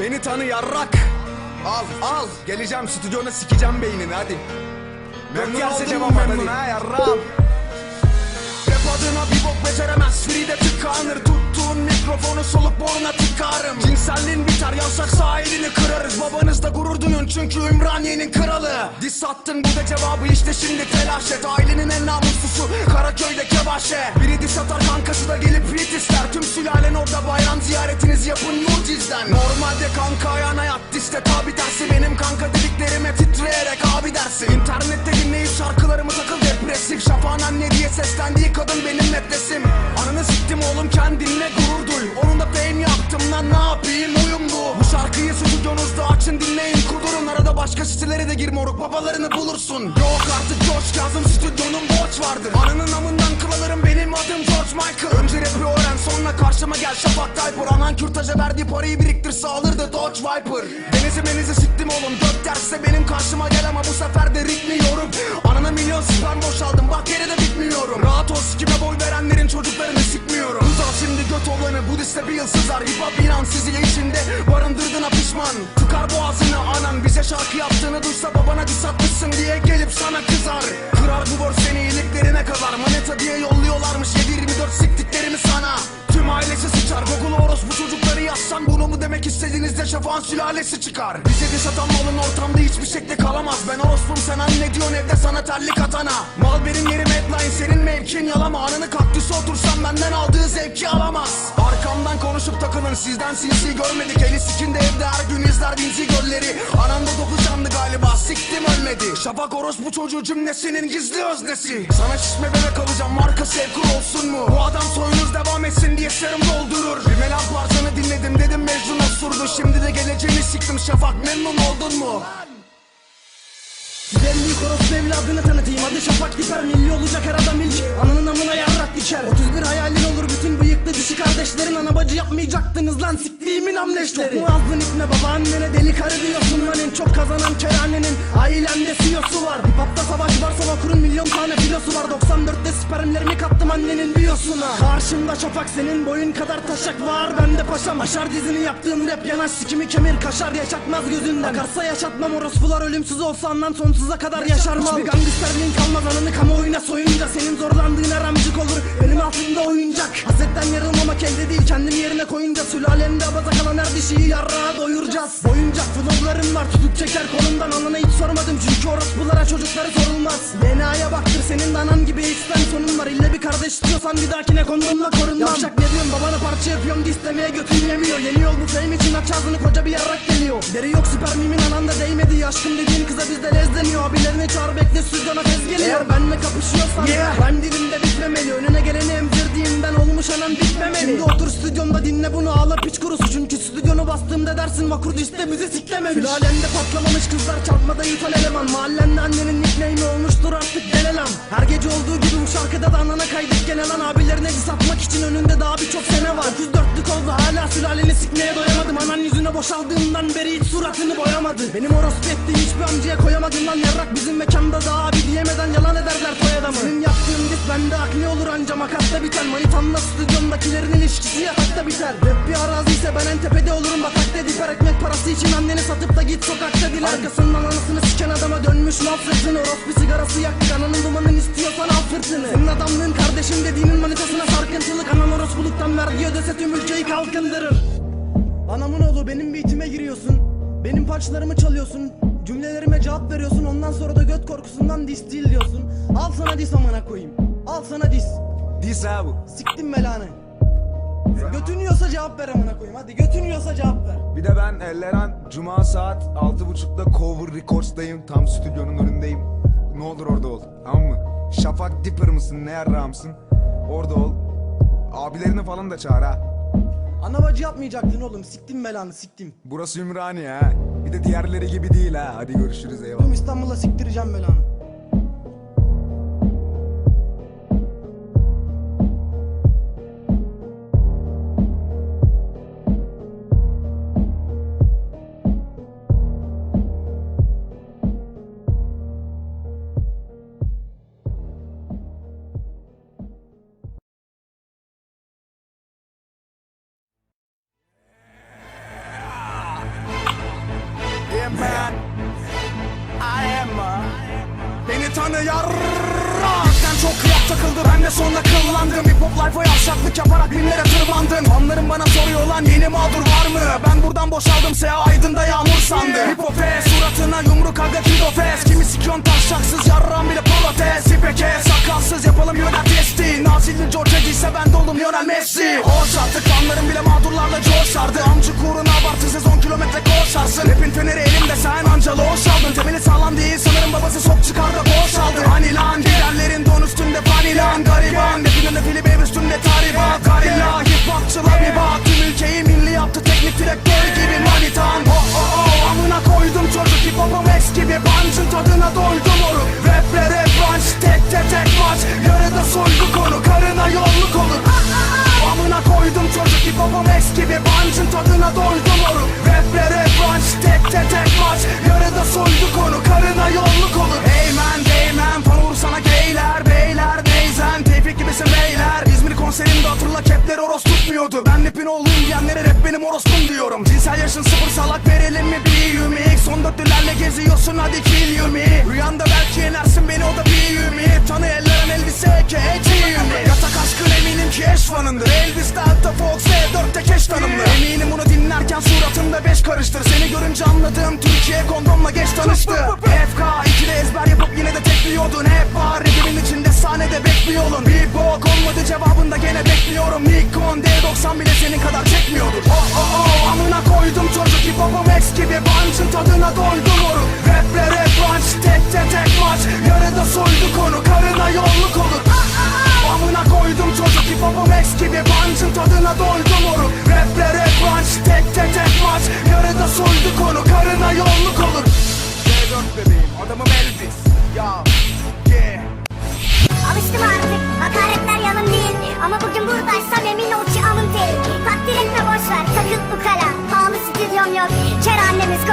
Beni tanı yarrak. Al al. Geleceğim stüdyona sikeceğim beynini hadi. Memnun oldun cevap memnun. Ha yarram. Rap adına bir bok beceremez. Free tıkanır. Tuttuğun mikrofonu solup boruna tıkarım. Cinselliğin biter yavşak sahilini kırarız. Babanız da gurur duyun çünkü Ümraniye'nin kralı. Diss attın bu da cevabı işte şimdi telaş et. Ailenin en namuslusu Karaköy'de kebaşe. Biri diss atar kankası da gelip beat ister. Tüm sülalen ziyaretinizi yapın mucizden. Normalde kanka ayağına yat diste tabi tersi. Benim kanka dediklerime titreyerek abi dersin. İnternette dinleyip şarkılarımı takıl depresif. Şafağın anne diye seslendiği kadın benim nefresim Ananı siktim oğlum kendinle gurur duy. Onun da fame yaptım lan ne yapayım uyum bu. Şarkıyı stüdyonuzda açın dinleyin kudurun. Arada başka sitelere de gir moruk babalarını bulursun. Yok artık coş yazım stüdyonun borç vardır. Ananın amından kırılırım benim adım George Michael. Önce rapi sonra karşıma gel Şafak Tayfur Anan kürtaja verdiği parayı biriktirse alırdı Dodge Viper. Denizi menizi siktim oğlum. Gök derse benim karşıma gel ama bu sefer de ritmiyorum Anana milyon sperm boşaldım. Bak geride bitmiyorum. Rahat ol sikime boy verenlerin çocuklarını sikmiyorum. Uzal şimdi göt olanı bu liste bir yıl sızar. Hip hop inan sizi içinde. Barındırdığına pişman. Tıkar boğazını anan. Bize şarkı yaptığını duysa babana diss atmışsın diye gelip sana kızar. Kırar bu bor seni iyiliklerine kadar Maneta diye istediğinizde şafağın sülalesi çıkar. Bize de satan malın ortamda hiçbir şekilde kalamaz. Ben orospum sen anne diyorsun? Evde sana terlik atana. Mal benim yerim headline senin mevkin. Yalama Anını kaktüse otursam benden aldığı zevki alamaz. Arkamdan konuşup takılın sizden sinsi görmedik. Eli sikinde evde her gün izler binzi gölleri. Ananda dokuz canlı galiba siktim ölmedi. Şafak orospu çocuğu cümlesinin gizli öznesi. Sana şişme bebek alacağım marka sevkur olsun mu? Bu adam soyunuz devam etsin diye serum doldurur Şimdi de geleceğini siktim. Şafak memnun oldun mu? Büyük orospu evladını tanıtayım. Adı Şafak Diper milli olacak her adam ilk Ananın amına yarrak diker 31 hayalin olur bütün bıyıklı dişi kardeşlerin. Ana bacı yapmayacaktınız lan siktiğimin amleşleri Çok mu ipne babaannene deli karı diyorsun lan En çok kazanan kerhanenin. Ailende CEO'su var. Hip hopta savaş varsa vakurun milyon tane filosu var. 94'te spermlerimi kattım annenin biyosuna. Karşımda Şafak senin boyun kadar taşak var. Bende paşam. Aşar dizini yaptığım rap yanaş sikimi kemir kaşar yaşatmaz gözünden. Akarsa yaşatmam orospular ölümsüz olsa andan sonsuza kadar yaşar mal. Hiçbir gangsterliğin kalmaz ananı kamuoyuna soyunca Senin zorlandığın her amcık olur. Benim altımda oyuncak. Hasretten yarılmamak elde değil kendim yerine koyunca. Sülalemde abaza kalan her dişiyi yarrağa doyuracağız Boyuncak flowlarım var tutup çeker kolumdan. Anana hiç sormadım çünkü orospulara çocukları sorulmaz. DNA'ya baktır senin de anan gibi içten sonun var. İlle bir kardeş istiyorsan bir dahakine kondomla korunmam. Yavşak ne diyorsun babana parça yapıyorum dislemeye götün yemiyor. Yeni yol bu fame için aç ağzını koca bir yarrak geliyor. Deri yok spermimin ananda değmedi. Aşkım dediğin kıza bizde lez deniyor. Abilerini çağır bekle stüdyona tez geliyor. Eğer benle kapışıyorsan rhyme dilimde bitmemeli. Önüne geleni anan Şimdi otur stüdyomda dinle bunu. Ağla piç kurusu. Çünkü stüdyonu bastığımda dersin vakur diste bizi siklememiş. Sülalemde patlamamış kızlar çarpmada ithal eleman. Mahallende annenin nickname'i olmuştur artık gelelam Her gece olduğu gibi bu şarkıda da anana kaydık gene lan Abilerine diss atmak için önünde daha birçok sene var. Dokuz dörtlük oldu hala sülaleni sikmeye doyamadım. Anan yüzüne boşaldığımdan beri hiç suratını boyamadı. Benim orospu ettiğim hiçbir amcaya koyamadım lan. Yarrak Bizim mekanda daha abi diyemeden yalan ederler toy adamı. Senin yaptığın bende akne olur anca makatta biter. Manitanla stüdyomdakilerin ilişkisi yatakta biter. Rap bir arazi ise ben en tepede olurum. Batakta diper Ekmek parası için anneni satıp da git sokakta dil Arkasından anasını siken adama dönmüş sırtını. Orospu sigarası yaktık ananın dumanını istiyorsan al fırtını. Senin adamlığın kardeşin dediğinin manitasına sarkıntılık. Anan orospuluktan vergi ödese tüm ülkeyi kalkındırır. Anamın oğlu benim beatime giriyorsun. Benim parçalarımı çalıyorsun. Cümlelerime cevap veriyorsun. Ondan sonra da göt korkusundan dis değil Al sana dis amına koyayım Al sana dis. Dis ha bu. Siktim belanı. Götün yiyorsa cevap ver amına koyayım. Hadi götün yiyorsa cevap ver. Bir de ben Elleran Cuma saat 6.30'da Cover Records'dayım Tam stüdyonun önündeyim. Ne olur orada ol. Tamam mı? Şafak Dipper mısın? Ne yarrağımsın? Orada ol. Abilerini falan da çağır ha. Ana bacı yapmayacaktın oğlum. Siktim belanı siktim. Burası Ümraniye ha. Bir de diğerleri gibi değil ha. Hadi görüşürüz eyvallah. İstanbul'a siktireceğim belanı tanı yarra çok kıyak takıldı. Ben de sonunda kıllandım. Hip hop life'a yavşaklık yaparak binlere tırmandım. Fanlarım bana soruyor lan yeni mağdur var mı? Ben buradan boşaldım. Seha Aydın'da yağmur sandı. Hip hop fest, suratına yumruk aga kido fest Kimi sikiyon taşaksız yarram bile protest İpeke sakalsız yapalım yönet testi. Nazilli George giyse ben de oldum Lionel Messi. Hoş artık fanlarım bile mağdurlarla coşardı. Amcık uğruna abartısız 10 kilometre koşarsın. Rapin feneri elimde sen anca loş aldın. Temeli sağlam değil sanırım babası sok çıkar teknik direktör gibi manitan. Oh oh oh amına koydum çocuk. Hip hop'um ex gibi Punch'ın tadına doydum moruk Raplere punch tek tek tek maç. Yarıda soygu konu karına yolluk olur. Amına koydum çocuk. Hip hop'um ex gibi Punch'ın tadına doydum moruk Raplere punch tek tek tek maç. Yarıda soygu konu karına yolluk olur. Hey man İzmir konserimde hatırla kepler oros tutmuyordu. Ben rapin oğluyum diyenlere rap benim orospum diyorum. Cinsel yaşın sıfır salak verelim mi? Bir yumi son dörtlülerle geziyorsun hadi kill you me. Rüyanda belki yenersin beni o da bir yumi Tanı ellerim elbise eke yumi Yatak aşkın eminim ki eş fanındır Elvis Delta Fox V4'te keş tanımlı. Eminim bunu dinlerken suratında beş karıştır. Seni görünce anladım Türkiye kondomla geç tanıştı. FK ikili ezber yapıp yine de tekliyordun. Hep var rapimin içinde sahnede bekliyordun Bir olmadı cevabında gene bekliyorum. Nikon D90 bile senin kadar çekmiyordur. Oh oh oh amına koydum çocuk. Hip hop'um ex gibi Punch'ın tadına doydum moruk Raplere punch tek tek tek maç. Yarıda soydu konu karına yolluk olur. Amına koydum çocuk. Hip hop'um ex gibi Punch'ın tadına doydum moruk Raplere punch tek tek tek maç. Yarıda soydu konu karına yolluk olur. C4 bebeğim adamım Elvis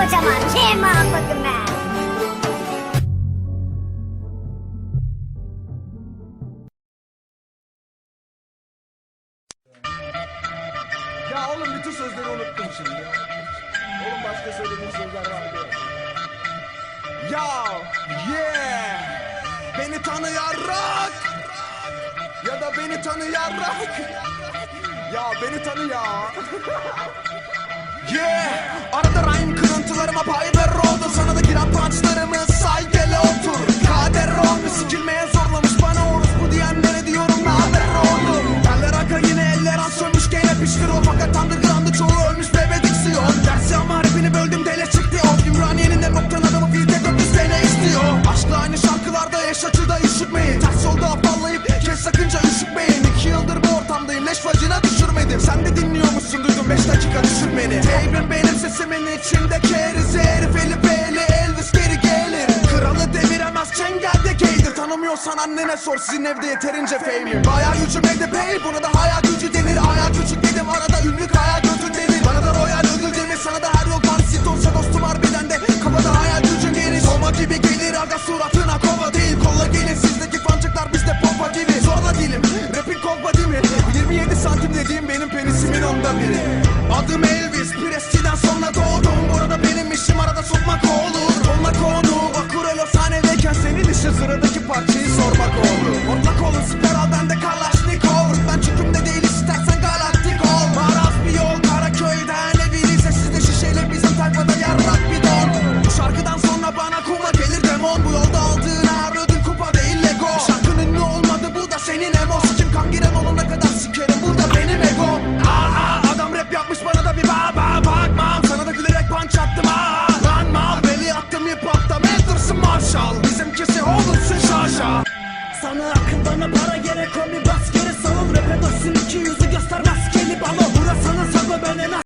kocaman Kim bakın be Ya oğlum bütün sözleri unuttum şimdi. Oğlum başka söylediğim sözler vardı. Ya, yeah. Beni tanıyarak. Ya da beni tanıyarak. Ya beni tanı ya. Yeah. Arada rhyme kırıntılarıma pay ver oldu. Sana da giren punchlarımı say gele otur. Kader oldu sikilmeye zorlamış bana orospu diyenlere diyorum ne haber oldu. Yerler aga yine eller az sönmüş gene piştir o fakat underground'ı Tanımıyorsan annene sor sizin evde yeterince fame'im. Bayağı gücüm evde bey buna da hayal gücü denir. Ayağı küçük dedim arada ünlü kaya gözün